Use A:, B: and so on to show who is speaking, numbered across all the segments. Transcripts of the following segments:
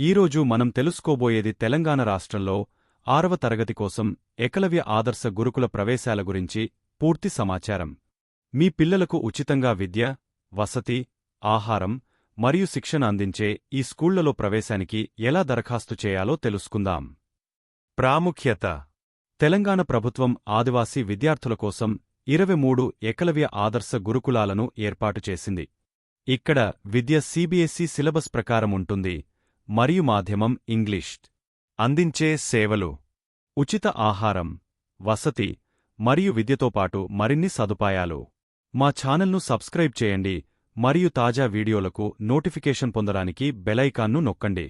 A: ఈరోజు మనం తెలుసుకోబోయేది తెలంగాణ రాష్ట్రంలో ఆరవ తరగతి కోసం ఏకలవ్య ఆదర్శ గురుకుల ప్రవేశాల గురించి పూర్తి సమాచారం. మీ పిల్లలకు ఉచితంగా విద్య వసతి ఆహారం మరియు శిక్షణ అందించే ఈ స్కూళ్ళలో ప్రవేశానికి ఎలా దరఖాస్తు చేయాలో తెలుసుకుందాం. ప్రాముఖ్యత. తెలంగాణ ప్రభుత్వం ఆదివాసీ విద్యార్థుల కోసం ఇరవై మూడు ఏకలవ్య ఆదర్శ గురుకులాలను ఏర్పాటు చేసింది. ఇక్కడ విద్య సిబిఎస్ఈ సిలబస్ ప్రకారం ఉంటుంది. మరియు మాధ్యమం ఇంగ్లీష్. అందించే సేవలు. ఉచిత ఆహారం వసతి మరియు విద్యతో పాటు మరిన్ని సదుపాయాలు. మా ఛానల్ను సబ్స్క్రైబ్ చేయండి మరియు తాజా వీడియోలకు నోటిఫికేషన్ పొందడానికి బెలైకాన్ను నొక్కండి.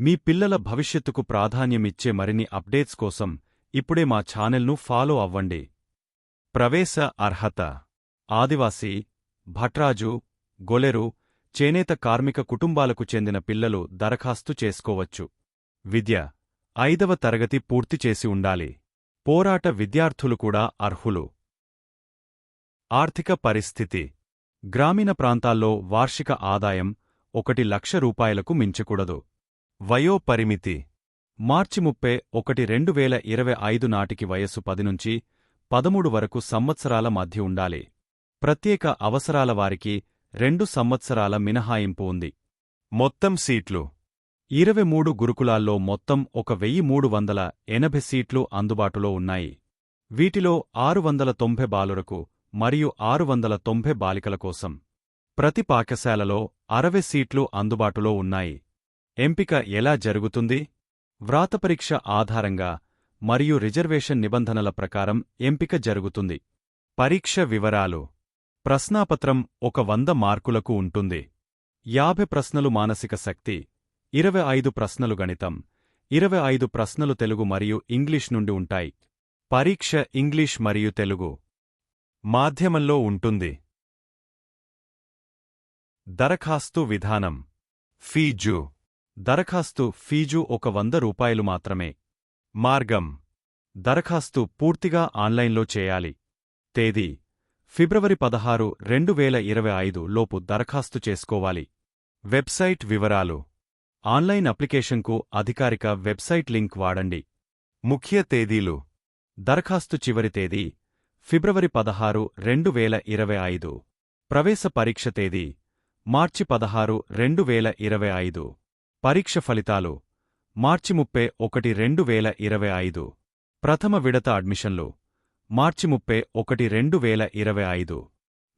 A: మీ పిల్లల భవిష్యత్తుకు ప్రాధాన్యమిచ్చే మరిన్ని అప్డేట్స్ కోసం ఇప్పుడే మా ఛానల్ను ఫాలో అవ్వండి. ప్రవేశ అర్హత. ఆదివాసీ భట్రాజు గొలెరు చేనేత కార్మిక కుటుంబాలకు చెందిన పిల్లలు దరఖాస్తు చేసుకోవచ్చు. విద్య. ఐదవ తరగతి పూర్తి చేసి ఉండాలి. పోరాట విద్యార్థులు కూడా అర్హులు. ఆర్థిక పరిస్థితి. గ్రామీణ ప్రాంతాల్లో వార్షిక ఆదాయం ఒకటి లక్ష రూపాయలకు మించకూడదు. వయో పరిమితి మార్చి ముప్పై ఒకటి రెండు వేల ఇరవై ఐదు నాటికి వయస్సు పది నుంచి పదమూడు వరకు సంవత్సరాల మధ్య ఉండాలి. ప్రత్యేక అవసరాల వారికి రెండు సంవత్సరాల మినహాయింపు ఉంది. మొత్తం సీట్లు. ఇరవై మూడు గురుకులాల్లో మొత్తం ఒక వెయ్యి మూడు వందల ఎనభై సీట్లు అందుబాటులో ఉన్నాయి. వీటిలో ఆరు వందల తొంభై బాలురకు మరియు ఆరు వందల తొంభై బాలికల కోసం. ప్రతి పాఠశాలలో అరవై సీట్లు అందుబాటులో ఉన్నాయి. ఎంపిక ఎలా జరుగుతుంది? వ్రాతపరీక్ష ఆధారంగా మరియు రిజర్వేషన్ నిబంధనల ప్రకారం ఎంపిక జరుగుతుంది. పరీక్ష వివరాలు. ప్రశ్నాపత్రం ఒక వంద మార్కులకు ఉంటుంది. యాభై ప్రశ్నలు మానసిక శక్తి ఇరవై ఐదు ప్రశ్నలు గణితం ఇరవై ఐదు ప్రశ్నలు తెలుగు మరియు ఇంగ్లీష్ నుండి ఉంటాయి. పరీక్ష ఇంగ్లీష్ మరియు తెలుగు మాధ్యమంలో ఉంటుంది. దరఖాస్తు విధానం ఫీజు. దరఖాస్తు ఫీజు ఒక వంద రూపాయలు మాత్రమే. మార్గం. దరఖాస్తు పూర్తిగా ఆన్లైన్లో చేయాలి. తేదీ. ఫిబ్రవరి పదహారు రెండు వేల ఇరవై ఐదు లోపు దరఖాస్తు చేసుకోవాలి. వెబ్సైట్ వివరాలు. ఆన్లైన్ అప్లికేషన్కు అధికారిక వెబ్సైట్ లింక్ వాడండి. ముఖ్య తేదీలు. దరఖాస్తు చివరి తేదీ. ఫిబ్రవరి పదహారు రెండు వేల ఇరవై ఐదు. ప్రవేశ పరీక్ష తేదీ. మార్చి పదహారు రెండు వేల ఇరవై ఐదు. పరీక్ష ఫలితాలు. మార్చి ముప్పై ఒకటి రెండు వేల ఇరవై ఐదు. ప్రథమ విడత అడ్మిషన్లు. మార్చి ముప్పై ఒకటి రెండు వేల ఇరవై ఐదు.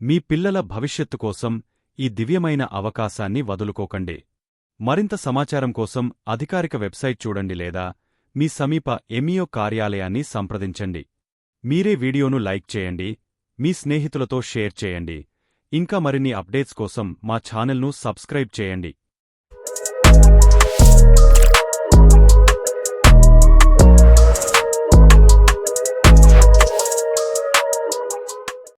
A: మీ పిల్లల భవిష్యత్తు కోసం ఈ దివ్యమైన అవకాశాన్ని వదులుకోకండి. మరింత సమాచారం కోసం అధికారిక వెబ్సైట్ చూడండి లేదా మీ సమీప ఎమియో కార్యాలయాన్ని సంప్రదించండి. మీరే వీడియోను లైక్ చేయండి మీ స్నేహితులతో షేర్ చేయండి. ఇంకా మరిన్ని అప్డేట్స్ కోసం మా ఛానల్ను సబ్స్క్రైబ్ చేయండి.